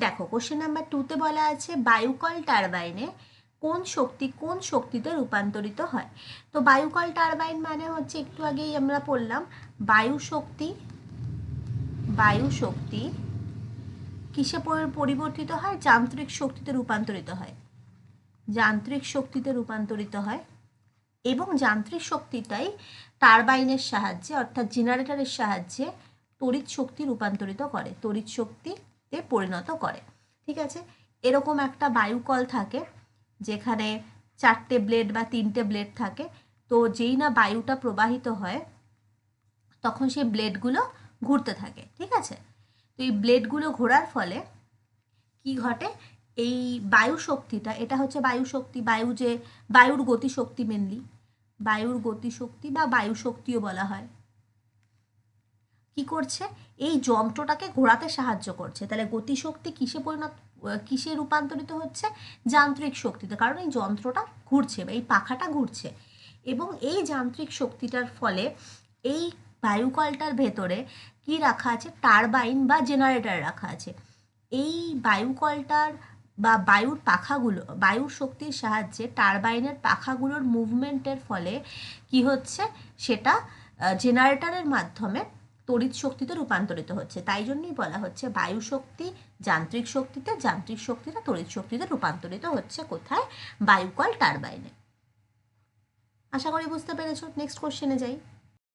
দেখো question number টুতে বলা আছে বায়ুকল টারবাইনে কোন শক্তি, কোন শক্তিতে রূপান্তরিত হয়? তো বায়ুকল টারবাইন মানে হচ্ছে একটু আগেই আমরা পড়লাম, বায়ু শক্তি বায়ু শক্তি কিসে পরিবর্তিত হয়? যান্ত্রিক শক্তিতে রূপান্তরিত হয়। যান্ত্রিক শক্তিতে রূপান্তরিত হয় এবং যান্ত্রিক শক্তিটাই টারবাইনের সাহায্যে, অর্থাৎ জেনারেটরের সাহায্যে তড়িৎ শক্তি রূপান্তরিত করে। তড়িৎ শক্তিতে পরিণত করে। ঠিক আছে? এরকম একটা বায়ুকল থাকে যেখানে চারটে ব্লেড বা তিনটে ব্লেড থাকে। তো যেই না বায়ুটা প্রবাহিত হয়, তখন সেই ব্লেডগুলো ঘুরতে থাকে। ঠিক আছে? তো এই ব্লেডগুলো ঘোরার ফলে কি ঘটে? এই বায়ু শক্তিটা, এটা হচ্ছে বায়ু শক্তি, বায়ু যে, বায়ুর গতিশক্তি মেনলি বায়ুর গতিশক্তি বা বায়ু শক্তিও বলা হয়। কি করছে? এই যন্ত্রটাকে ঘোরাতে সাহায্য করছে। তাহলে গতিশক্তি কিসে পরিণত কিসে রূপান্তরিত হচ্ছে? যান্ত্রিক শক্তিতে। কারণ এই যন্ত্রটা ঘুরছে বা এই পাখাটা ঘুরছে। এবং এই যান্ত্রিক শক্তিটার ফলে এই বায়ুকলটার ভেতরে কি রাখা আছে? টারবাইন বা জেনারেটর রাখা আছে। এই বায়ুকলটার বা বায়ুর পাখাগুলো, বায়ুর শক্তির সাহায্যে টারবাইনের পাখাগুলোর মুভমেন্টের ফলে কি হচ্ছে? সেটা জেনারেটরের মাধ্যমে তড়িৎ শক্তিতে রূপান্তরিত হচ্ছে। তাই জন্যই বলা হচ্ছে বায়ু শক্তি যান্ত্রিক শক্তিতে যান্ত্রিক শক্তিটা তড়িৎ শক্তিতে রূপান্তরিত হচ্ছে কোথায়? বায়ুকল টারবাইনে। আশা করি বুঝতে পেরেছ। নেক্সট কোশ্চেনে যাই।